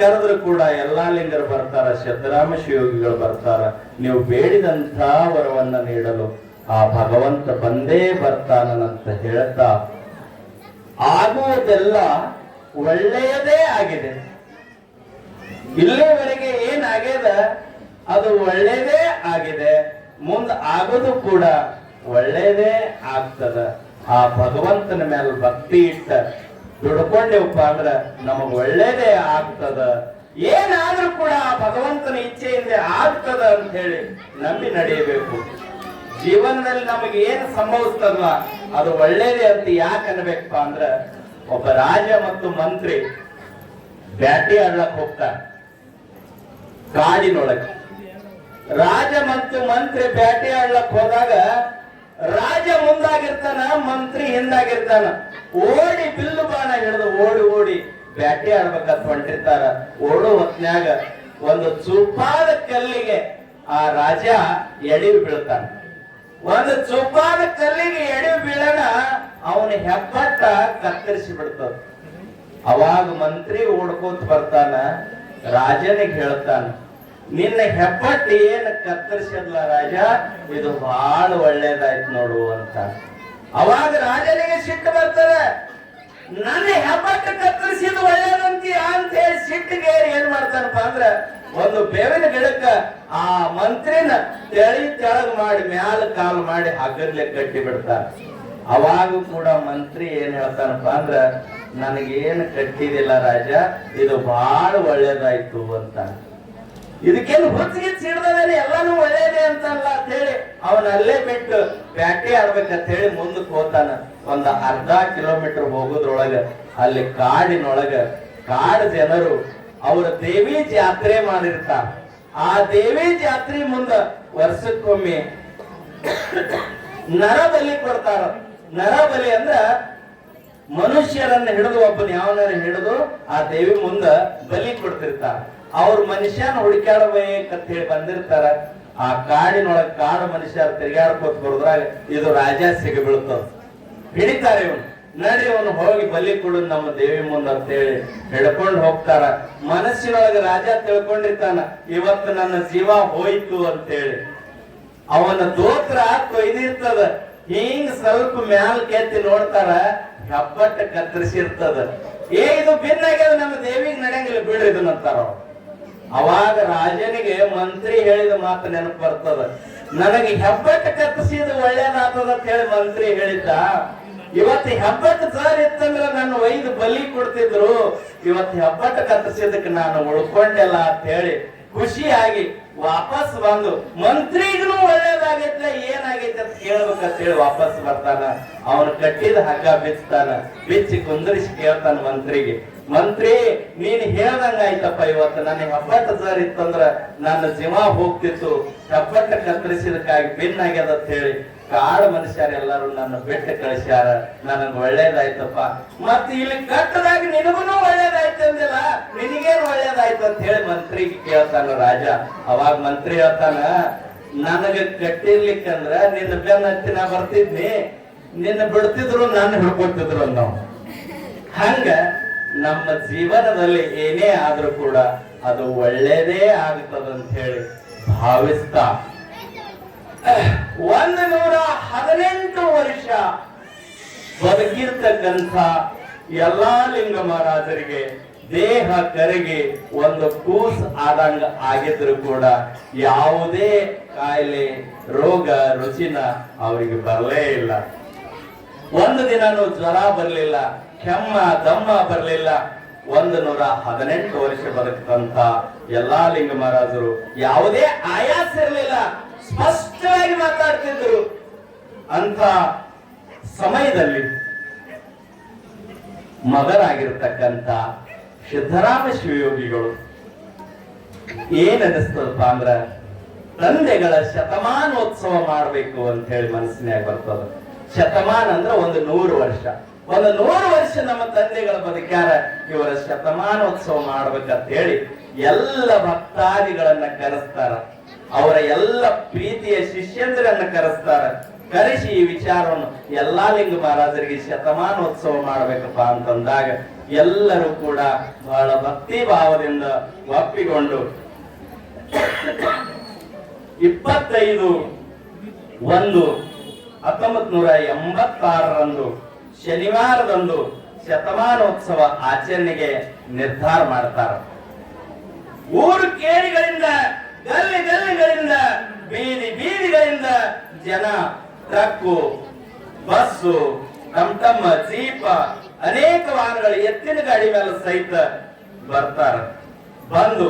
ಕರೆದ್ರು ಕೂಡ ಎಲ್ಲಾ ಲಿಂಗರು ಬರ್ತಾರ ಶತರಾಮ ಶಿವಯೋಗಿಗಳು ಬರ್ತಾರ. ನೀವು ಬೇಡಿದಂತ ವರವನ್ನ ನೀಡಲು ಆ ಭಗವಂತ ಬಂದೇ ಬರ್ತಾನಂತ ಹೇಳ್ತಾ ಆಗುವುದೆಲ್ಲ ಒಳ್ಳೆಯದೇ ಆಗಿದೆ. ಇಲ್ಲಿವರೆಗೆ ಏನಾಗ್ಯದ ಅದು ಒಳ್ಳೇದೇ ಆಗಿದೆ. ಮುಂದೆ ಆಗೋದು ಕೂಡ ಒಳ್ಳೆಯದೇ ಆಗ್ತದ. ಆ ಭಗವಂತನ ಮೇಲೆ ಭಕ್ತಿ ಇಟ್ಟ ದುಡ್ಕೊಂಡೇವಪ್ಪ ಅಂದ್ರೆ ನಮಗ್ ಒಳ್ಳೇದೇ ಆಗ್ತದ. ಏನಾದ್ರೂ ಕೂಡ ಆ ಭಗವಂತನ ಇಚ್ಛೆಯಿಂದ ಆಗ್ತದ ಅಂತ ಹೇಳಿ ನಂಬಿ ನಡೆಯಬೇಕು. ಜೀವನದಲ್ಲಿ ನಮಗೆ ಏನು ಸಂಭವಿಸ್ತದ ಅದು ಒಳ್ಳೇದೇ ಅಂತ ಯಾಕೆ ಅನ್ಬೇಕಪ್ಪ ಅಂದ್ರ ಒಬ್ಬ ರಾಜ ಮತ್ತು ಮಂತ್ರಿ ಬ್ಯಾಟಿ ಆಡ್ಲಕ್ ಹೋಗ್ತಾರೆ. ಕಾಡಿನೊಳಗೆ. ರಾಜ ಮತ್ತು ಮಂತ್ರಿ ಬ್ಯಾಟಿ ಆಡ್ಲಕ್ ಹೋದಾಗ ರಾಜ ಮುಂದಾಗಿರ್ತಾನ, ಮಂತ್ರಿ ಹಿಂದಾಗಿರ್ತಾನ. ಓಡಿ ಬಿಲ್ಲು ಬಾಣ ಹಿಡಿದು ಓಡಿ ಓಡಿ ಬ್ಯಾಟಿ ಆಡ್ಬೇಕಂತ ಹೊಂಟಿರ್ತಾರ. ಓಡೋ ಹೊತ್ನ್ಯಾಗ ಒಂದು ಚೂಪಾದ ಕಲ್ಲಿಗೆ ಆ ರಾಜ ಎಡಿವಿ ಬೀಳ್ತಾನ. ಒಂದು ಚೂಪಾದ ಕಲ್ಲಿಗೆ ಎಡಿವಿ ಬೀಳನ ಅವನ ಹೆಬ್ಬಟ್ಟ ಕತ್ತರಿಸಿ ಬಿಡ್ತದ. ಅವಾಗ ಮಂತ್ರಿ ಓಡ್ಕೋತ ಬರ್ತಾನ, ರಾಜನಿಗೆ ಹೇಳ್ತಾನ ನಿನ್ನ ಹೆಬ್ಬಟ್ಟಿ ಏನ್ ಕತ್ತರಿಸಿದ್ಲ ರಾಜ? ಇದು ಬಹಳ ಒಳ್ಳೇದಾಯ್ತು ನೋಡು ಅಂತ. ಅವಾಗ ರಾಜನಿಗೆ ಸಿಟ್ಟು ಬರ್ತದೆ. ನನ್ನ ಹೆಬ್ಬಟ್ಟು ಕತ್ತರಿಸಿದ ಒಳ್ಳೇದಂತೀಯ ಅಂತ ಹೇಳಿ ಸಿಟ್ಟಿಗೆ ಏನ್ ಮಾಡ್ತಾನಪ್ಪ ಅಂದ್ರ ಒಂದು ಬೇವಿನ ಗಿಡಕ್ಕ ಆ ಮಂತ್ರಿನ ತೆಳಿ ತೆಳಗ್ ಮಾಡಿ ಮ್ಯಾಲ ಕಾಲು ಮಾಡಿ ಹಗ್ಗದ್ಲೆ ಕಟ್ಟಿ ಬಿಡ್ತಾನ. ಅವಾಗ ಕೂಡ ಮಂತ್ರಿ ಏನ್ ಹೇಳ್ತಾನಪ್ಪ ಅಂದ್ರ, ನನಗೇನು ಕಟ್ಟಿದಿಲ್ಲ ರಾಜ, ಇದು ಬಹಳ ಒಳ್ಳೇದಾಯ್ತು ಅಂತ. ಇದಕ್ಕೇನು ಹುಚ್ಚಿಗೆ ಸಿಡ್ದಾನೆ ಎಲ್ಲಾನು ಒಳ್ಳೇದೇ ಅಂತಲ್ಲ ಅಂತ ಹೇಳಿ ಅವನ ಅಲ್ಲೇ ಬಿಟ್ಟು ಬ್ಯಾಟೆ ಆಡ್ಬೇಕಂತ ಹೇಳಿ ಮುಂದಕ್ಕೆ ಹೋತಾನ ಒಂದ್ ಅರ್ಧ ಕಿಲೋಮೀಟರ್ ಹೋಗೋದ್ರೊಳಗ, ಅಲ್ಲಿ ಕಾಡಿನೊಳಗ, ಕಾಡ ಜನರು ಅವರ ದೇವಿ ಜಾತ್ರೆ ಮಾಡಿರ್ತಾರ. ಆ ದೇವಿ ಜಾತ್ರೆ ಮುಂದ ವರ್ಷಕ್ಕೊಮ್ಮೆ ನರಬಲಿ ಕೊಡ್ತಾರ. ನರಬಲಿ ಅಂದ್ರ ಮನುಷ್ಯರನ್ನ ಹಿಡಿದು, ಒಬ್ಬನ ಯಾವನಾರ ಹಿಡಿದು ಆ ದೇವಿ ಮುಂದ ಬಲಿ ಕೊಡ್ತಿರ್ತಾರ. ಅವ್ರ ಮನುಷ್ಯನ ಅಂತ ಹೇಳಿ ಬಂದಿರ್ತಾರ, ಆ ಕಾಡಿನೊಳಗೆ ಕಾಡು ಮನುಷ್ಯರು ತಿರುಗಾಡ್ಕೋತ ಬರೋದ್ರಾಗ ಇದು ರಾಜ ಸಿಗಿ ಬೀಳ್ತದ. ಹಿಡಿತಾರೆ ಇವನು. ನಡಿ ಅವನು ಹೋಗಿ ಬಲಿ ಕೊಡು ನಮ್ಮ ದೇವಿ ಮುಂದೆ ಅಂತ ಹೇಳಿ ಹಿಡ್ಕೊಂಡು ಹೋಗ್ತಾರ. ಮನಸ್ಸಿನೊಳಗೆ ರಾಜ ತಿಳ್ಕೊಂಡಿರ್ತಾನ, ಇವತ್ತು ನನ್ನ ಜೀವ ಹೋಯ್ತು ಅಂತೇಳಿ. ಅವನ ದೋತ್ರ ಕೊಯ್ದಿರ್ತದ. ಹಿಂಗ್ ಸ್ವಲ್ಪ ಮ್ಯಾಲ್ ಕೆತ್ತಿ ನೋಡ್ತಾರ, ಹೆಬ್ಬಟ್ಟ ಕತ್ತರಿಸಿರ್ತದ. ಏ, ಇದು ಭಿನ್ನಾಗ್ಯದ ನಮ್ಮ ದೇವಿಗೆ ನಡೆಯಂಗಿಲ್ಲ ಬಿಡ್ರಿ ಇದನ್ನ ಅಂತಾರ ಅವ್ರು. ಅವಾಗ ರಾಜನಿಗೆ ಮಂತ್ರಿ ಹೇಳಿದ ಮಾತು ನೆನಪು ಬರ್ತದ. ನನಗೆ ಹೆಬ್ಬಟ್ಟ ಕತ್ತಿಸಿದ ಒಳ್ಳೇದಾಗ್ತದ ಅಂತ ಹೇಳಿ ಮಂತ್ರಿ ಹೇಳಿದ್ದ. ಇವತ್ತು ಹೆಬ್ಬಟ್ಟು ಸರ್ ಇತ್ತಂದ್ರ ನನ್ನ ಒಯ್ದು ಬಲಿ ಕೊಡ್ತಿದ್ರು. ಇವತ್ತು ಹೆಬ್ಬಟ್ಟು ಕತ್ತಿಸಿದಕ್ಕೆ ನಾನು ಉಳ್ಕೊಂಡೆಲ್ಲ ಅಂತ ಹೇಳಿ ಖುಷಿಯಾಗಿ ವಾಪಸ್ ಬಂದು ಮಂತ್ರಿಗೂ ಒಳ್ಳೇದಾಗೈತ್ಲ, ಏನಾಗೈತೆ ಅಂತ ಕೇಳ್ಬೇಕಂತ ಹೇಳಿ ವಾಪಸ್ ಬರ್ತಾನ. ಅವನು ಕಟ್ಟಿದ ಹಗ್ಗ ಬಿಚ್ತಾನ. ಬಿಚ್ಚಿ ಕುಂದರಿಸಿ ಕೇಳ್ತಾನ ಮಂತ್ರಿಗೆ. ಮಂತ್ರಿ, ನೀನ್ ಹೇಳ್ದಂಗ ಆಯ್ತಪ್ಪ ಇವತ್ತು. ನನಗೆ ಹೆಬ್ಬಟ್ಟ ಸರ್ ಇತ್ತಂದ್ರ ನನ್ನ ಜೀವ ಹೋಗ್ತಿತ್ತು. ಹೆಬ್ಬಟ್ಟ ಕತ್ತರಿಸಿದಕ್ಕಾಗಿ ಭಿನ್ನಾಗ್ಯದ ಅಂತ ಹೇಳಿ ಕಾಡು ಮನುಷ್ಯರೆಲ್ಲರೂ ನನ್ನ ಬಿಟ್ಟು ಕಳಿಸ್ಯಾರ. ನನಗ್ ಒಳ್ಳೇದಾಯ್ತಪ್ಪ. ಮತ್ತೆ ಇಲ್ಲಿ ಕಟ್ಟದಾಗ ನಿನಗೂ ಒಳ್ಳೇದಾಯ್ತು ಅಂದಿಲ್ಲ? ನಿನಗೇನು ಒಳ್ಳೇದಾಯ್ತು ಅಂತ ಹೇಳಿ ಮಂತ್ರಿಗೆ ಕೇಳ್ತಾನ ರಾಜ. ಅವಾಗ ಮಂತ್ರಿ ಹೇಳ್ತಾನ, ನನಗ ಕಟ್ಟಿರ್ಲಿಕ್ಕಂದ್ರ ನಿನ್ನ ಬೆನ್ನ ಹತ್ತಿ ನಾ ಬರ್ತಿದ್ನಿ. ನಿನ್ನ ಬಿಡ್ತಿದ್ರು ನಾನು ಹಿಡ್ಕೊತಿದ್ರು ನಾವು ಹಂಗ ನಮ್ಮ ಜೀವನದಲ್ಲಿ ಏನೇ ಆದ್ರೂ ಕೂಡ ಅದು ಒಳ್ಳೇದೇ ಆಗ್ತದಂತ ಹೇಳಿ ಭಾವಿಸ್ತಾ. ಒಂದು ನೂರ ಹದಿನೆಂಟು ವರ್ಷ ಬದುಕಿರ್ತಕ್ಕಂಥ ಎಲ್ಲಾ ಲಿಂಗ ಮಹಾರಾಜರಿಗೆ ದೇಹ ಕರಗಿ ಒಂದು ಕೂಸ್ ಆದಂಗ ಆಗಿದ್ರು ಕೂಡ ಯಾವುದೇ ಕಾಯಿಲೆ, ರೋಗ ರುಚಿನ ಅವರಿಗೆ ಬರಲೇ ಇಲ್ಲ. ಒಂದು ದಿನನೂ ಜ್ವರ ಬರಲಿಲ್ಲ. ಕೆಮ್ಮ ದಮ್ಮ ಬರಲಿಲ್ಲ. ಒಂದು ನೂರ ಹದಿನೆಂಟು ವರ್ಷ ಬದುಕಂತ ಎಲ್ಲಾ ಲಿಂಗ ಮಹಾರಾಜರು ಯಾವುದೇ ಆಯಾಸ ಇರಲಿಲ್ಲ. ಸ್ಪಷ್ಟವಾಗಿ ಮಾತಾಡ್ತಿದ್ರು. ಅಂತ ಸಮಯದಲ್ಲಿ ಮಗನಾಗಿರ್ತಕ್ಕಂತ ಸಿದ್ದರಾಮ ಶಿವಯೋಗಿಗಳು ಏನ್ ಅನಿಸ್ತದಪ್ಪ ಅಂದ್ರ ತಂದೆಗಳ ಶತಮಾನೋತ್ಸವ ಮಾಡಬೇಕು ಅಂತ ಹೇಳಿ ಮನಸ್ಸಿನಾಗ ಬರ್ತದ. ಶತಮಾನ ಅಂದ್ರ ಒಂದು ನೂರು ವರ್ಷ. ಒಂದು ನೂರು ವರ್ಷ ನಮ್ಮ ತಂದೆಗಳ ಬದುಕ್ಯಾರ, ಇವರ ಶತಮಾನೋತ್ಸವ ಮಾಡ್ಬೇಕಂತ ಹೇಳಿ ಎಲ್ಲ ಭಕ್ತಾದಿಗಳನ್ನ ಕರೆಸ್ತಾರ. ಅವರ ಎಲ್ಲ ಪ್ರೀತಿಯ ಶಿಷ್ಯಂದ್ರನ್ನ ಕರೆಸ್ತಾರ. ಕರೆಸಿ ಈ ವಿಚಾರವನ್ನು, ಎಲ್ಲಾ ಲಿಂಗ ಮಹಾರಾಜರಿಗೆ ಶತಮಾನೋತ್ಸವ ಮಾಡ್ಬೇಕಪ್ಪ ಅಂತಂದಾಗ ಎಲ್ಲರೂ ಕೂಡ ಬಹಳ ಭಕ್ತಿ ಭಾವದಿಂದ ಒಪ್ಪಿಕೊಂಡು ಇಪ್ಪತ್ತೈದು ಒಂದು ಹತ್ತೊಂಬತ್ ನೂರ ಎಂಬತ್ತಾರರಂದು ಶನಿವಾರದಂದು ಶತಮಾನೋತ್ಸವ ಆಚರಣೆಗೆ ನಿರ್ಧಾರ ಮಾಡ್ತಾರ. ಊರು ಕೇರಿಗಳಿಂದ, ಗಲ್ಲಿ ಗಲ್ಲಿಗಳಿಂದ, ಬೀದಿ ಬೀದಿಗಳಿಂದ ಜನ ಟ್ರಕ್ಕು, ಬಸ್ಸು ತಮ್ಮ ತಮ್ಮ ಜೀಪ, ಅನೇಕ ವಾಹನಗಳು ಎತ್ತಿನ ಗಾಡಿ ಮೇಲೆ ಸಹಿತ ಬರ್ತಾರ. ಬಂದು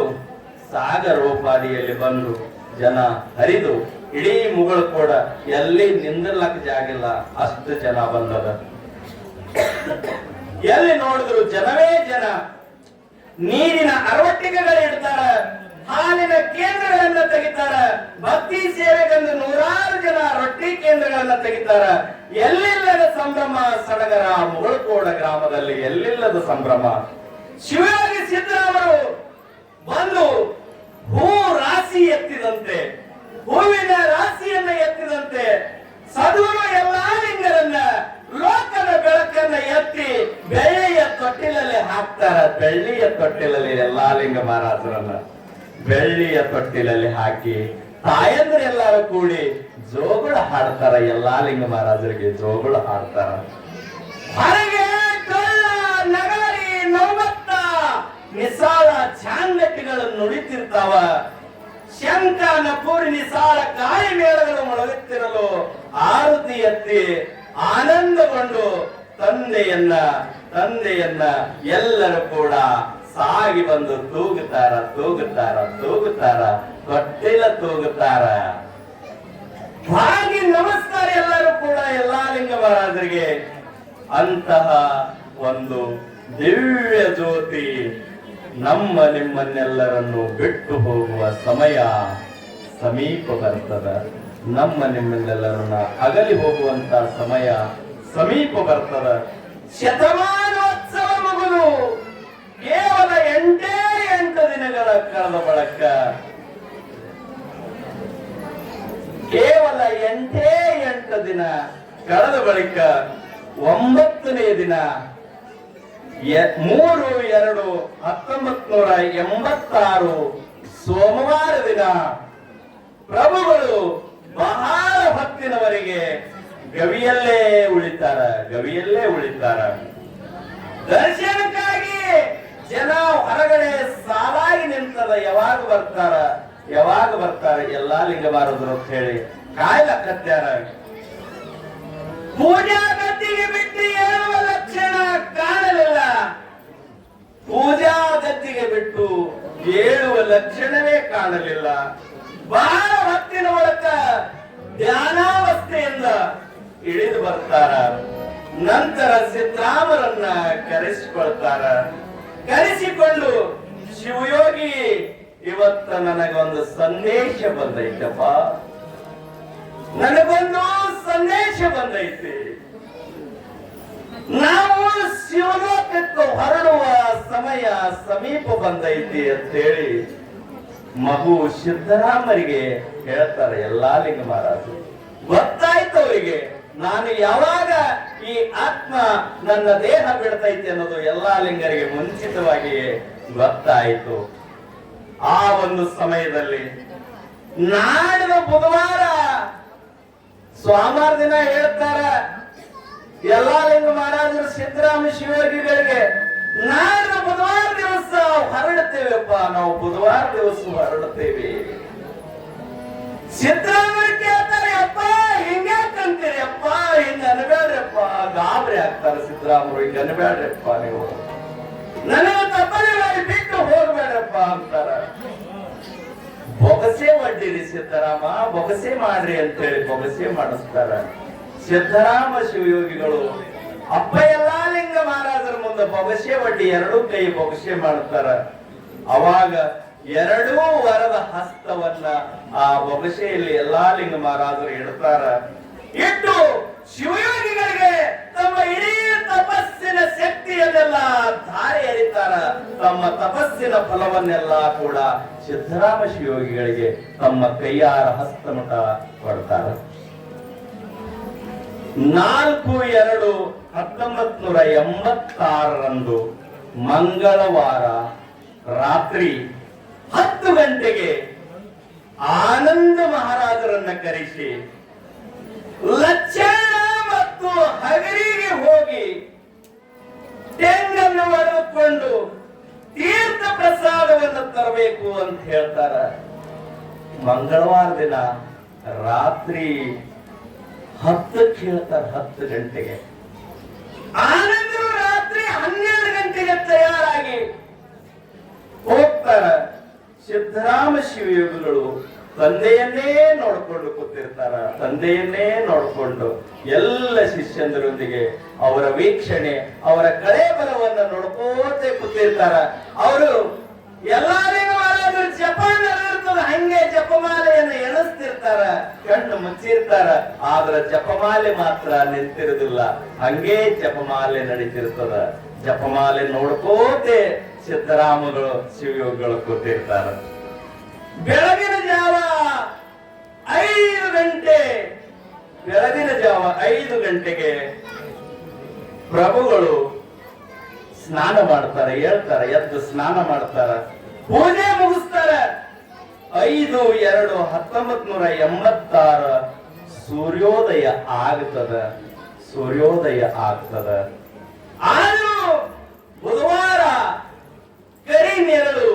ಸಾಗರೋಪಾದಿಯಲ್ಲಿ ಬಂದು ಜನ ಹರಿದು, ಇಡೀ ಮುಗಳು ಕೂಡ ಎಲ್ಲಿ ನಿಂದಿರ್ಲಕ್ಕ ಜಾಗಿಲ್ಲ, ಅಷ್ಟು ಜನ ಬಂದದ. ಎಲ್ಲಿ ನೋಡಿದ್ರು ಜನವೇ ಜನ? ನೀರಿನ ಅರವಟ್ಟಿಗೆಗಳು ಇಡ್ತಾರ, ಹಾಲಿನ ಕೇಂದ್ರಗಳನ್ನ ತೆಗಿತಾರ, ಭಕ್ತಿ ಸೇವೆಗೆಂದು ನೂರಾರು ಜನ ರೊಟ್ಟಿ ಕೇಂದ್ರಗಳನ್ನ ತೆಗಿತಾರ. ಎಲ್ಲಿಲ್ಲದ ಸಂಭ್ರಮ? ಸಡಗರ ಮುಗಳಕೋಡ ಗ್ರಾಮದಲ್ಲಿ ಎಲ್ಲಿಲ್ಲದ ಸಂಭ್ರಮ? ಶಿವಯೋಗಿ ಸಿದ್ದರಾಮರು ಬಂದು ಹೂ ರಾಶಿ ಎತ್ತಿದಂತೆ, ಹೂವಿನ ರಾಶಿಯನ್ನ ಎತ್ತಿದಂತೆ ಸದ್ಗುರು ಎಲ್ಲಾ ಲಿಂಗರನ್ನ ಲೋಕದ ಬೆಳಕನ್ನ ಎತ್ತಿ ಬೆಳ್ಳಿಯ ತೊಟ್ಟಿಲಲ್ಲಿ ಹಾಕ್ತಾರ. ಬೆಳ್ಳಿಯ ತೊಟ್ಟಿಲಲ್ಲಿ ಲಿಂಗ ಮಹಾರಾಜರನ್ನ ಬೆಳ್ಳಿಯ ತೊಟ್ಟಿಲಲ್ಲಿ ಹಾಕಿ ತಾಯಂದ್ರ ಎಲ್ಲಾರು ಕೂಡಿ ಜೋಗುಳ ಹಾಡ್ತಾರ. ಎಲ್ಲಾ ಲಿಂಗ ಮಹಾರಾಜರಿಗೆ ಜೋಗುಳ ಹಾಡ್ತಾರ. ಹೊರಗೆ ಕಳ್ಳ, ನಗಾರಿ ನೋವತ್ತ ನಿಸಾಲ ಚಾಂಗಟಿಗಳು ನುಡಿತಿರ್ತಾವ. ಶಂಕ ನಪೂರಿ ತಂದೆಯನ್ನ ಎಲ್ಲರೂ ಕೂಡ ಸಾಗಿ ಬಂದು ತೂಗುತ್ತಾರ ತೂಗುತ್ತಾರ ತೂಗುತ್ತಾರ, ತೊಟ್ಟಿಲ ತೂಗುತ್ತಾರ. ಹಾಗೆ ನಮಸ್ಕಾರ ಎಲ್ಲರೂ ಕೂಡ ಎಲ್ಲಾ ಲಿಂಗ ಅಂತಹ ಒಂದು ದಿವ್ಯ ಜ್ಯೋತಿ ನಮ್ಮ ನಿಮ್ಮನ್ನೆಲ್ಲರನ್ನು ಬಿಟ್ಟು ಹೋಗುವ ಸಮಯ ಸಮೀಪ ಬರ್ತದ. ನಮ್ಮ ನಿಮ್ಮನ್ನೆಲ್ಲರನ್ನ ಅಗಲಿ ಹೋಗುವಂತ ಸಮಯ ಸಮೀಪ ಬರ್ತದ. ಶತಮಾನೋತ್ಸವ ಕೇವಲ ಎಂಟೇ ಎಂಟು ದಿನಗಳ ಕಳೆದ ಬಳಕ. ಕೇವಲ ಎಂಟೇ ಎಂಟು ದಿನ ಕಳೆದ ಬಳಿಕ ಒಂಬತ್ತನೇ ದಿನ ಮೂರು, ಎರಡು ಹತ್ತೊಂಬತ್ ನೂರ ಎಂಬತ್ತಾರು ಸೋಮವಾರ ದಿನ ಪ್ರಭುಗಳು ಬಹಳ ಹೊತ್ತಿನವರೆಗೆ ಗವಿಯಲ್ಲೇ ಉಳಿತಾರ ಗವಿಯಲ್ಲೇ ಉಳಿತಾರ. ದರ್ಶನಕ್ಕಾಗಿ ಜನ ಹೊರಗಡೆ ಸಾಲಾಗಿ ನಿಂತದ, ಯಾವಾಗ ಬರ್ತಾರ, ಯಾವಾಗ ಬರ್ತಾರೆ, ಎಲ್ಲಾ ಲಿಂಗಬಾರದ್ರು ಅಂತ ಹೇಳಿ ಕಾಯ್ಲಕ್ಕತ್ಯಾರ ಪೂಜಾ ಗದ್ದಿಗೆ ಬಿಟ್ಟು ಏಳುವ ಲಕ್ಷಣ ಕಾಣಲಿಲ್ಲ. ಪೂಜಾ ಗದ್ದಿಗೆ ಬಿಟ್ಟು ಏಳುವ ಲಕ್ಷಣವೇ ಕಾಣಲಿಲ್ಲ. ಬಹಳ ಹೊತ್ತಿನ ಒಳಕ ಧ್ಯಾನಾವಸ್ಥೆಯಿಂದ ಇಳಿದು ಬರ್ತಾರ. ನಂತರ ಸಿದ್ದರಾಮರನ್ನ ಕರೆಸಿಕೊಳ್ತಾರ. ಕರೆಸಿಕೊಂಡು, ಶಿವಯೋಗಿ, ಇವತ್ತ ನನಗೊಂದು ಸಂದೇಶ ಬಂದೈತಪ್ಪ. ನನಗೊಂದು ಸಂದೇಶ ಬಂದೈತಿ. ನಾವು ಶಿವಲೋಕಕ್ಕೆ ಹೊರಡುವ ಸಮಯ ಸಮೀಪ ಬಂದೈತಿ ಅಂತೇಳಿ ಮಗು ಸಿದ್ದರಾಮರಿಗೆ ಹೇಳ್ತಾರೆ ಎಲ್ಲಾ ಲಿಂಗ ಮಹಾರಾಜರು. ಗೊತ್ತಾಯ್ತು ಅವರಿಗೆ. ನಾನು ಯಾವಾಗ ಈ ಆತ್ಮ ನನ್ನ ದೇಹ ಬಿಡ್ತೈತೆ ಅನ್ನೋದು ಎಲ್ಲಾ ಲಿಂಗರಿಗೆ ಮುಂಚಿತವಾಗಿ ಗೊತ್ತಾಯಿತು. ಆ ಒಂದು ಸಮಯದಲ್ಲಿ ನಾಡಿನ ಬುಧವಾರ ಸೋಮವಾರ ದಿನ ಹೇಳ್ತಾರ. ಎಲ್ಲಾ ಲಿಂಗ ಮಹಾರಾಜರು ಸಿದ್ದರಾಮ ಶಿವಯೋಗಿಗಳಿಗೆ ನಾಡಿನ ಬುಧವಾರ ದಿವಸ ಹೊರಡುತ್ತೇವೆಪ್ಪ. ನಾವು ಬುಧವಾರ ದಿವಸ ಹೊರಡುತ್ತೇವೆ. ಸಿದ್ದರಾಮಯ್ಯ ಕೇಳ್ತಾರೆ ಅಪ್ಪ ಹಿಂಗ್ಯಾಕಂತೀರಿ ಅಪ್ಪ ಹಿಂಗ ಅನ್ಬೇಡ್ರಪ್ಪ. ಗಾಬರಿ ಆಗ್ತಾರೆ ಸಿದ್ದರಾಮಯ್ಯ, ಹಿಂಗ ಅನ್ಬೇಡ್ರಪ್ಪ ನೀವು. ನನಗೆ ತಪ್ಪನೆ ಮಾಡಿ ಬಿಟ್ಟು ಹೋಗ್ಬೇಡ್ರಪ್ಪ ಅಂತಾರ. ಬೊಗಸೆ ಒಡ್ಡಿರಿ ಸಿದ್ದರಾಮ, ಬೊಗಸೆ ಮಾಡ್ರಿ ಅಂತೇಳಿ ಬೊಗಸೆ ಮಾಡಿಸ್ತಾರ. ಸಿದ್ದರಾಮ ಶಿವಯೋಗಿಗಳು, ಅಪ್ಪ ಎಲ್ಲಾ ಲಿಂಗ ಮಹಾರಾಜರ ಮುಂದೆ ಬೊಗಸೆ ಒಡ್ಡಿ ಎರಡೂ ಕೈ ಬೊಗಸೆ ಮಾಡ್ತಾರ. ಅವಾಗ ಎರಡೂ ವರದ ಹಸ್ತವನ್ನ ಆ ಬೊಗಸೆಯಲ್ಲಿ ಎಲ್ಲಾ ಲಿಂಗ ಮಹಾರಾಜರು ಇಡ್ತಾರ ಇಟ್ಟು ಶಿವಯೋಗಿಗಳಿಗೆ ತಮ್ಮ ಇಡೀ ತಪಸ್ಸಿನ ಶಕ್ತಿಯನ್ನೆಲ್ಲ ಧಾರೆ ಎರಿತಾರ. ತಮ್ಮ ತಪಸ್ಸಿನ ಫಲವನ್ನೆಲ್ಲ ಕೂಡ ಸಿದ್ಧರಾಮ ಶಿವಯೋಗಿಗಳಿಗೆ ತಮ್ಮ ಕೈಯಾರ ಹಸ್ತಮುಟ ಕೊಡ್ತಾರ. ನಾಲ್ಕು ಎರಡು ಹತ್ತೊಂಬತ್ ನೂರ ಎಂಬತ್ತಾರರಂದು ಮಂಗಳವಾರ ರಾತ್ರಿ ಹತ್ತು ಗಂಟೆಗೆ ಆನಂದ ಮಹಾರಾಜರನ್ನ ಕರೆಸಿ ಲಕ್ಷಣ ಮತ್ತು ಹಗರಿಗೆ ಹೋಗಿ ತೆಂಗನ್ನು ಒಡೆದುಕೊಂಡು ತೀರ್ಥ ಪ್ರಸಾದವನ್ನು ತರಬೇಕು ಅಂತ ಹೇಳ್ತಾರ. ಮಂಗಳವಾರ ದಿನ ರಾತ್ರಿ ಹತ್ತಕ್ಕೆ ಹೇಳ್ತಾರ ಹತ್ತು ಗಂಟೆಗೆ. ಆನಂದರು ರಾತ್ರಿ ಹನ್ನೆರಡು ಗಂಟೆಗೆ ತಯಾರಾಗಿ ಹೋಗ್ತಾರ. ಸಿದ್ದರಾಮ ಶಿವಯೋಗಿಗಳು ತಂದೆಯನ್ನೇ ನೋಡ್ಕೊಂಡು ಕೂತಿರ್ತಾರ, ತಂದೆಯನ್ನೇ ನೋಡ್ಕೊಂಡು ಎಲ್ಲ ಶಿಷ್ಯಂದರೊಂದಿಗೆ ಅವರ ವೀಕ್ಷಣೆ, ಅವರ ಕಳೆ ಬಲವನ್ನ ನೋಡ್ಕೋತೆ ಕೂತಿರ್ತಾರ. ಅವರು ಎಲ್ಲರಿಗೂ ಜಪ ಹಂಗೆ ಜಪಮಾಲೆಯನ್ನು ಎಣಿಸ್ತಿರ್ತಾರ, ಕಣ್ಣು ಮುಚ್ಚಿರ್ತಾರ. ಆದ್ರ ಜಪಮಾಲೆ ಮಾತ್ರ ನಿಂತಿರುದಿಲ್ಲ. ಹಂಗೆ ಜಪಮಾಲೆ ನಡೀತಿರ್ತದ. ಜಪಮಾಲೆ ನೋಡ್ಕೋತೆ ಸಿದ್ದರಾಮಗಳು ಶಿವಯೋಗಿಗಳು ಕೂತಿರ್ತಾರ. ಬೆಳಗಿನ ಜಾವ ಐದು ಗಂಟೆ, ಬೆಳಗಿನ ಜಾವ ಐದು ಗಂಟೆಗೆ ಪ್ರಭುಗಳು ಸ್ನಾನ ಮಾಡ್ತಾರೆ, ಹೇಳ್ತಾರೆ, ಎದ್ದು ಸ್ನಾನ ಮಾಡ್ತಾರ. ಪೂಜೆ ಮುಗಿಸ್ತಾರ. ಐದು, ಎರಡು ಹತ್ತೊಂಬತ್ ನೂರ ಎಂಬತ್ತಾರ ಸೂರ್ಯೋದಯ ಆಗ್ತದ. ಸೂರ್ಯೋದಯ ಆಗ್ತದ. ಆದ್ರೂ ಬುಧವಾರ ಕರಿ ನೆರಳು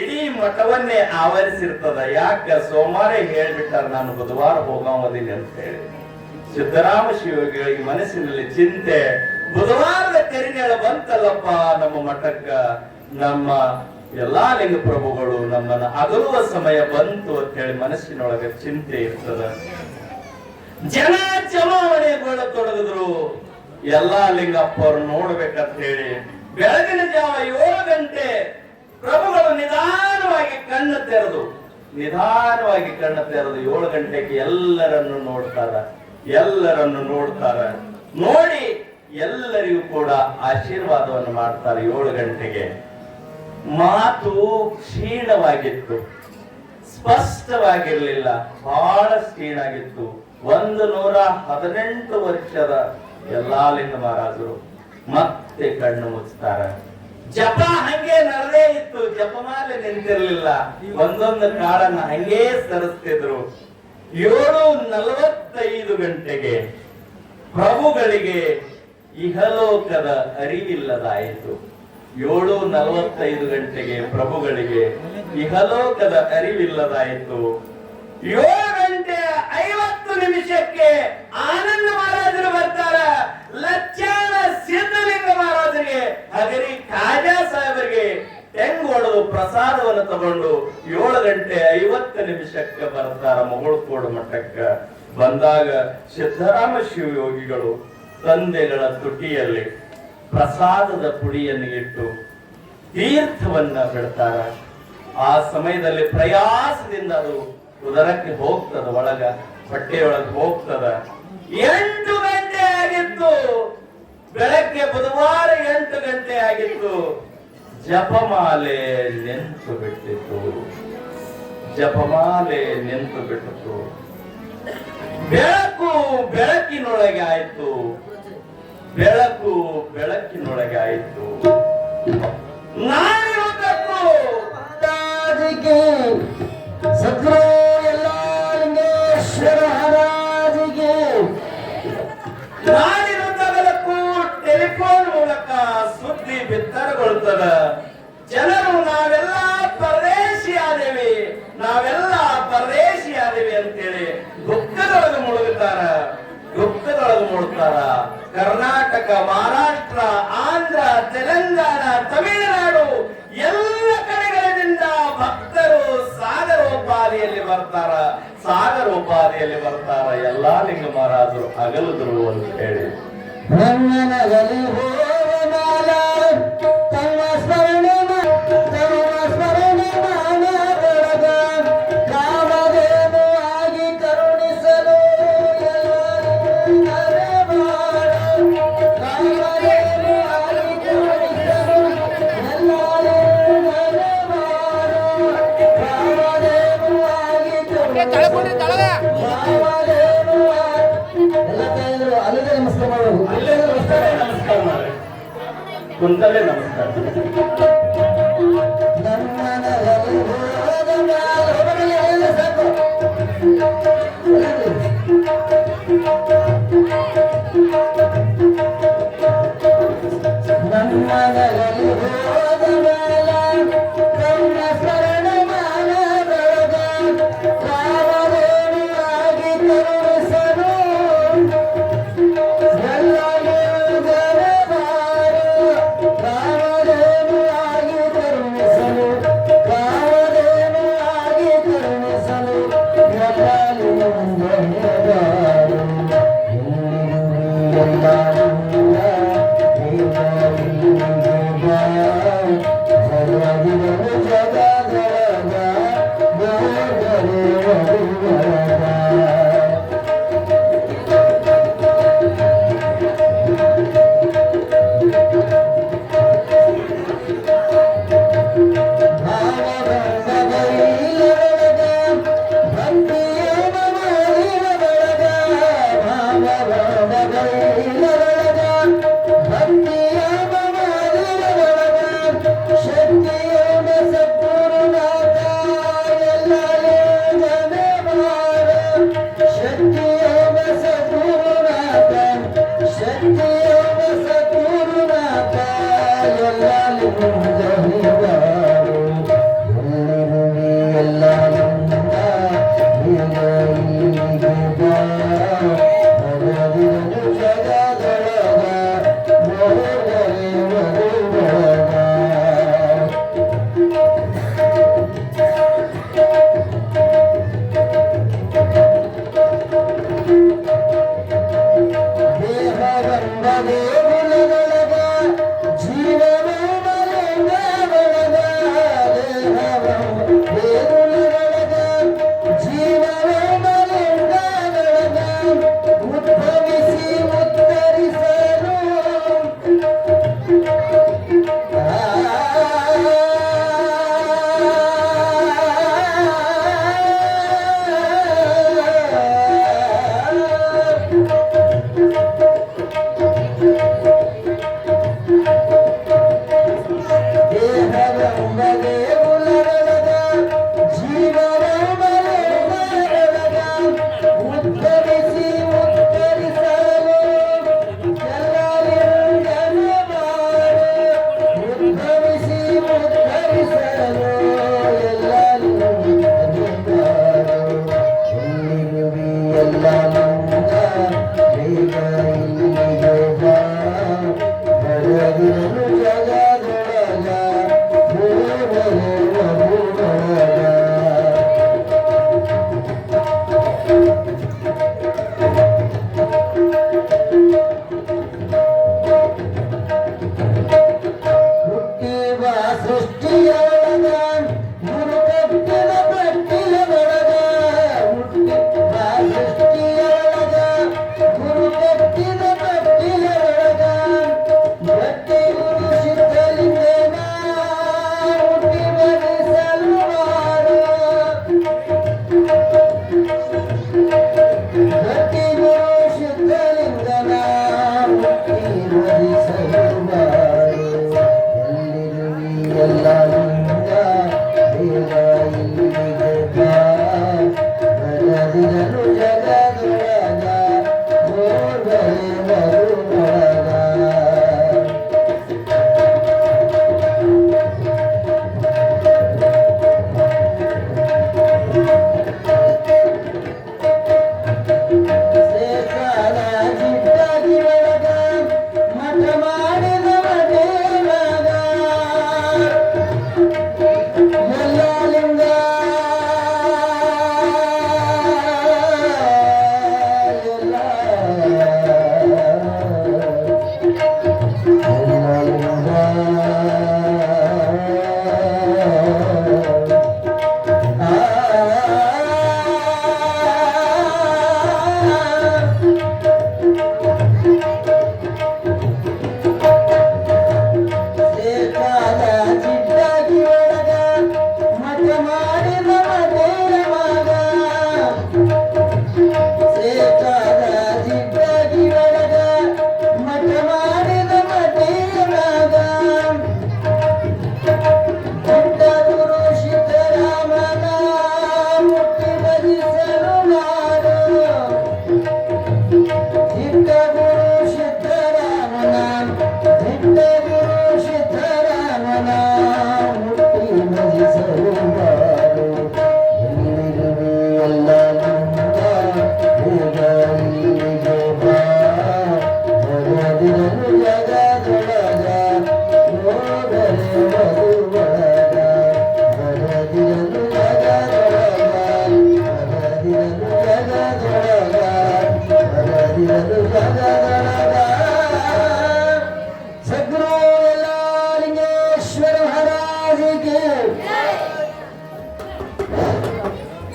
ಇಡೀ ಮಠವನ್ನೇ ಆವರಿಸಿರ್ತದ. ಯಾಕ ಸೋಮವಾರ ಹೇಳ್ಬಿಟ್ಟಾರ ನಾನು ಬುಧವಾರ ಹೋಗಾವದೀನಿ ಅಂತ ಹೇಳಿ. ಸಿದ್ದರಾಮ ಶಿವಗಳಿಗೆ ಮನಸ್ಸಿನಲ್ಲಿ ಚಿಂತೆ, ಬುಧವಾರದ ಕರಿನೆಳ ಬಂತಲ್ಲಪ್ಪ ನಮ್ಮ ಮಠಕ್ಕ. ನಮ್ಮ ಎಲ್ಲಾ ಲಿಂಗ ಪ್ರಭುಗಳು ನಮ್ಮನ್ನ ಅಗಲುವ ಸಮಯ ಬಂತು ಅಂತ ಹೇಳಿ ಮನಸ್ಸಿನೊಳಗೆ ಚಿಂತೆ ಇರ್ತದ. ಜನ ಜಮಾವಣೆಗೊಳ್ಳತೊಡಗಿದ್ರು ಎಲ್ಲಾ ಲಿಂಗಪ್ಪ ಅವ್ರು ನೋಡ್ಬೇಕಂತ ಹೇಳಿ ಬೆಳಗಿನ ಜಾವ ಏಳು ಗಂಟೆ ಪ್ರಭುಗಳು ನಿಧಾನವಾಗಿ ಕಣ್ಣು ತೆರೆದು, ನಿಧಾನವಾಗಿ ಕಣ್ಣು ತೆರೆದು ಏಳು ಗಂಟೆಗೆ ಎಲ್ಲರನ್ನು ನೋಡ್ತಾರ ಎಲ್ಲರನ್ನು ನೋಡ್ತಾರ. ನೋಡಿ, ಎಲ್ಲರಿಗೂ ಕೂಡ ಆಶೀರ್ವಾದವನ್ನು ಮಾಡ್ತಾರೆ ಏಳು ಗಂಟೆಗೆ. ಮಾತು ಕ್ಷೀಣವಾಗಿತ್ತು, ಸ್ಪಷ್ಟವಾಗಿರ್ಲಿಲ್ಲ, ಬಹಳ ಕ್ಷೀಣಾಗಿತ್ತು. ಒಂದು ನೂರ ಹದಿನೆಂಟು ವರ್ಷದ ಎಲ್ಲಾ ಮಹಾರಾಜರು ಮತ್ತೆ ಕಣ್ಣು ಮುಚ್ತಾರ. ಜಪ ಹಂಗೆ ನಡೆದೇ ಇತ್ತು ಜಪಮಾಲೆ ನಿಂತಿರ್ಲಿಲ್ಲ. ಒಂದೊಂದು ಕಾಡನ್ನ ಹಂಗೆ ಸರಿಸ್ತಿದ್ರು. ಏಳು ನಲವತ್ತೈದು ಗಂಟೆಗೆ ಪ್ರಭುಗಳಿಗೆ ಇಹಲೋಕದ ಅರಿವಿಲ್ಲದಾಯಿತು. ಏಳು ನಲವತ್ತೈದು ಗಂಟೆಗೆ ಪ್ರಭುಗಳಿಗೆ ಇಹಲೋಕದ ಅರಿವಿಲ್ಲದಾಯಿತು. ಏಳು ನಿಮಿಷಕ್ಕೆ ಆನಂದ ಮಹಾರಾಜರು ಬರ್ತಾರ. ಲಕ್ಷಣ ಸಿದ್ಧಲಿಂಗ ಮಹಾರಾಜರಿಗೆ ಹಗರಿ ಕಾಜಾ ಸಾಹೇಬರಿಗೆ ತೆಂಗು ಹೊಡೆದು ಪ್ರಸಾದವನ್ನು ತಗೊಂಡು ಏಳು ಗಂಟೆ ಐವತ್ತು ನಿಮಿಷಕ್ಕೆ ಬರ್ತಾರ ಮಗಳಕೋಡು ಮಠಕ್ಕ. ಬಂದಾಗ ಸಿದ್ದರಾಮ ಶಿವಯೋಗಿಗಳು ತಂದೆಗಳ ತುಟಿಯಲ್ಲಿ ಪ್ರಸಾದದ ಪುಡಿಯನ್ನು ಇಟ್ಟು ತೀರ್ಥವನ್ನ ಬಿಡ್ತಾರ. ಆ ಸಮಯದಲ್ಲಿ ಪ್ರಯಾಸದಿಂದ ಅದು ಉದರಕ್ಕೆ ಹೋಗ್ತದ ಒಳಗ. ಹೊಟ್ಟೆಯೊಳಗೆ ಹೋಗ್ತದ. ಎಂಟು ಗಂಟೆ ಆಗಿತ್ತು. ಬೆಳಗ್ಗೆ ಬುಧವಾರ ಎಂಟು ಗಂಟೆ ಆಗಿತ್ತು. ಜಪಮಾಲೆ ನಿಂತು ಬಿಟ್ಟಿತ್ತು. ಜಪಮಾಲೆ ನಿಂತು ಬಿಟ್ಟಿತ್ತು. ಬೆಳಕು ಬೆಳಕಿನೊಳಗೆ ಆಯ್ತು. ಬೆಳಕು ಬೆಳಕಿನೊಳಗೆ ಆಯಿತು. ನಾನು ಮಹಾರಾಜಿಗೆ ಬಿತ್ತರಗೊಳ್ತದ ಜನರು ನಾವೆಲ್ಲ ಪರದೇಶಿ ಆದೇವಿ. ನಾವೆಲ್ಲ ಪರದೇಶಿ ಆದೇವಿ ಅಂತೇಳಿ ದುಃಖದೊಳಗೆ ಮುಳುಗುತ್ತಾರ. ದುಃಖದೊಳಗೆ ಮುಳುಗ್ತಾರ. ಕರ್ನಾಟಕ, ಮಹಾರಾಷ್ಟ್ರ, ಆಂಧ್ರ, ತೆಲಂಗಾಣ, ತಮಿಳುನಾಡು ಎಲ್ಲ ಕಡೆಗಳಿಂದ ಭಕ್ತರು ಸಾಗರೋಪಾದಿಯಲ್ಲಿ ಬರ್ತಾರ. ಸಾಗರೋಪಾದಿಯಲ್ಲಿ ಬರ್ತಾರ. ಎಲ್ಲಾ ಲಿಂಗ ಮಹಾರಾಜರು ಅಗಲಿದ್ರು ಅಂತ ಹೇಳಿ. ಕುಂತಲ್ಲೇ ನಮಸ್ಕಾರ.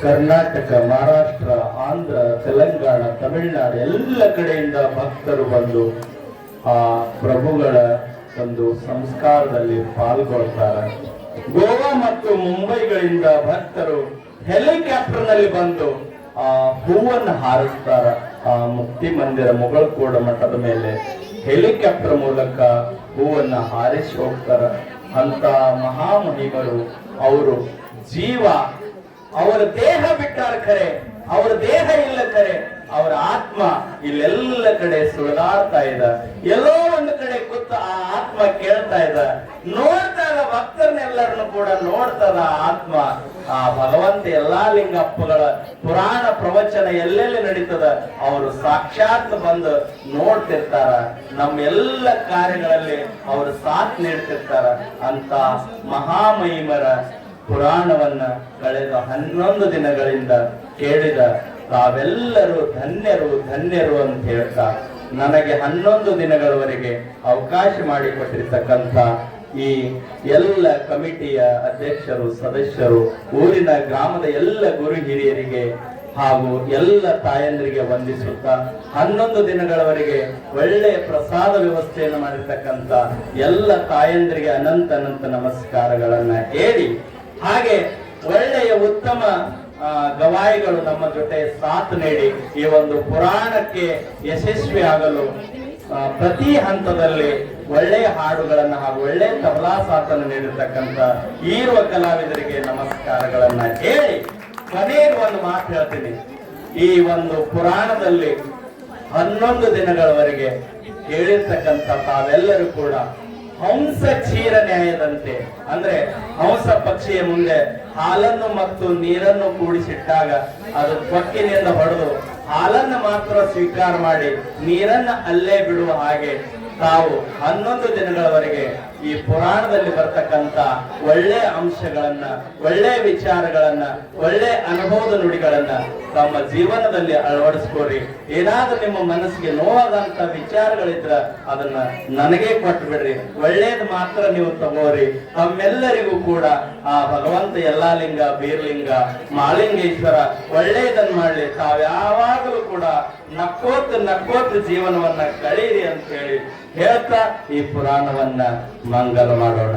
ಕರ್ನಾಟಕ, ಮಹಾರಾಷ್ಟ್ರ, ಆಂಧ್ರ, ತೆಲಂಗಾಣ, ತಮಿಳುನಾಡು ಎಲ್ಲ ಕಡೆಯಿಂದ ಭಕ್ತರು ಬಂದು ಆ ಪ್ರಭುಗಳ ಒಂದು ಸಂಸ್ಕಾರದಲ್ಲಿ ಪಾಲ್ಗೊಳ್ತಾರೆ. ಗೋವಾ ಮತ್ತು ಮುಂಬೈಗಳಿಂದ ಭಕ್ತರು ಹೆಲಿಕಾಪ್ಟರ್ನಲ್ಲಿ ಬಂದು ಆ ಹೂವನ್ನು ಹಾರಿಸ್ತಾರೆ. ಆ ಮುಕ್ತಿ ಮಂದಿರ ಮುಗಳಕೋಡ ಮಠದ ಮೇಲೆ ಹೆಲಿಕಾಪ್ಟರ್ ಮೂಲಕ ಹೂವನ್ನ ಹಾರಿಸಿ ಹೋಗ್ತಾರೆ. ಅಂತ ಮಹಾಮಹಿಮರು ಅವರು ಜೀವ, ಅವರ ದೇಹ ಬಿಟ್ಟಾರ ಕರೆ, ಅವರ ದೇಹ ಇಲ್ಲ ಕರೆ, ಅವರ ಆತ್ಮ ಇಲ್ಲೆಲ್ಲ ಕಡೆ ಸುಳಿದಾಡ್ತಾ ಇದ. ಎಲ್ಲೋ ಕಡೆ ಕೂತ ಆ ಆತ್ಮ ಕೇಳ್ತಾ ಇದ್ದ ನೋಡ್ತಾರ ಭಕ್ತರನ್ನೆಲ್ಲರನ್ನು ಕೂಡ ನೋಡ್ತದ ಆತ್ಮ. ಆ ಭಗವಂತ ಎಲ್ಲಾ ಲಿಂಗಪ್ಪಗಳ ಪುರಾಣ ಪ್ರವಚನ ಎಲ್ಲೆಲ್ಲಿ ನಡೀತದ, ಅವರು ಸಾಕ್ಷಾತ್ ಬಂದು ನೋಡ್ತಿರ್ತಾರ. ನಮ್ಮ ಕಾರ್ಯಗಳಲ್ಲಿ ಅವರು ಸಾಥ್ ನೀಡ್ತಿರ್ತಾರ. ಅಂತ ಮಹಾಮಹಿಮರ ಪುರಾಣವನ್ನ ಕಳೆದ ಹನ್ನೊಂದು ದಿನಗಳಿಂದ ಕೇಳಿದ, ತಾವೆಲ್ಲರೂ ಧನ್ಯರು ಧನ್ಯರು ಅಂತ ಹೇಳ್ತಾ ನನಗೆ ಹನ್ನೊಂದು ದಿನಗಳವರೆಗೆ ಅವಕಾಶ ಮಾಡಿಕೊಟ್ಟಿರ್ತಕ್ಕಂಥ ಈ ಎಲ್ಲ ಕಮಿಟಿಯ ಅಧ್ಯಕ್ಷರು, ಸದಸ್ಯರು, ಊರಿನ ಗ್ರಾಮದ ಎಲ್ಲ ಗುರು ಹಿರಿಯರಿಗೆ ಹಾಗೂ ಎಲ್ಲ ತಾಯಂದರಿಗೆ ವಂದಿಸುತ್ತಾ ಹನ್ನೊಂದು ದಿನಗಳವರೆಗೆ ಒಳ್ಳೆಯ ಪ್ರಸಾದ ವ್ಯವಸ್ಥೆಯನ್ನು ಮಾಡಿರ್ತಕ್ಕಂಥ ಎಲ್ಲ ತಾಯಂದರಿಗೆ ಅನಂತ ಅನಂತ ನಮಸ್ಕಾರಗಳನ್ನ ಹೇಳಿ ಹಾಗೆ ಒಳ್ಳೆಯ ಉತ್ತಮ ಗವಾಯಿಗಳು ನಮ್ಮ ಜೊತೆ ಸಾಥ್ ನೀಡಿ ಈ ಒಂದು ಪುರಾಣಕ್ಕೆ ಯಶಸ್ವಿ ಆಗಲು ಪ್ರತಿ ಹಂತದಲ್ಲಿ ಒಳ್ಳೆಯ ಹಾಡುಗಳನ್ನು ಹಾಗೂ ಒಳ್ಳೆಯ ತಬಲಾ ಸಾಥನ್ನು ನೀಡಿರ್ತಕ್ಕಂಥ ಈರುವ ಕಲಾವಿದರಿಗೆ ನಮಸ್ಕಾರಗಳನ್ನ ಹೇಳಿ ಕೊನೆಗೆ ಒಂದು ಮಾತು ಹೇಳ್ತೀನಿ. ಈ ಒಂದು ಪುರಾಣದಲ್ಲಿ ಹನ್ನೊಂದು ದಿನಗಳವರೆಗೆ ಕೇಳಿರ್ತಕ್ಕಂಥ ತಾವೆಲ್ಲರೂ ಕೂಡ ಹಂಸ ಕ್ಷೀರ ನ್ಯಾಯದಂತೆ. ಅಂದ್ರೆ ಹಂಸ ಪಕ್ಷಿಯ ಮುಂದೆ ಹಾಲನ್ನು ಮತ್ತು ನೀರನ್ನು ಕೂಡಿಸಿಟ್ಟಾಗ ಅದು ಕೊಕ್ಕಿನಿಂದ ಹೊಡೆದು ಹಾಲನ್ನು ಮಾತ್ರ ಸ್ವೀಕಾರ ಮಾಡಿ ನೀರನ್ನ ಅಲ್ಲೇ ಬಿಡುವ ಹಾಗೆ ತಾವು ಹನ್ನೊಂದು ದಿನಗಳವರೆಗೆ ಈ ಪುರಾಣದಲ್ಲಿ ಬರ್ತಕ್ಕಂತ ಒಳ್ಳೆ ಅಂಶಗಳನ್ನ, ಒಳ್ಳೆ ವಿಚಾರಗಳನ್ನ, ಒಳ್ಳೆ ಅನುಭವದ ನುಡಿಗಳನ್ನ ತಮ್ಮ ಜೀವನದಲ್ಲಿ ಅಳವಡಿಸ್ಕೋರಿ ಏನಾದ್ರೂ ನಿಮ್ಮ ಮನಸ್ಸಿಗೆ ನೋವಾದಂತ ವಿಚಾರಗಳಿದ್ರ ಅದನ್ನ ನನಗೆ ಕೊಟ್ಟು ಬಿಡ್ರಿ ಒಳ್ಳೇದು ಮಾತ್ರ ನೀವು ತಗೋರಿ. ತಮ್ಮೆಲ್ಲರಿಗೂ ಕೂಡ ಆ ಭಗವಂತ ಎಲ್ಲಾ ಲಿಂಗ ಬೀರ್ಲಿಂಗ, ಮಾಲಿಂಗೇಶ್ವರ ಒಳ್ಳೇದನ್ನ ಮಾಡ್ಲಿ. ತಾವ್ಯಾವಾಗಲೂ ಕೂಡ ನಕ್ಕೋತ್ ನಕ್ಕೋತ್ ಜೀವನವನ್ನ ಕಳೀರಿ ಅಂತ ಹೇಳಿ ಹೇಳ್ತಾ ಈ ಪುರಾಣವನ್ನ ಮಂಗಲ ಮಾಡೋಣ.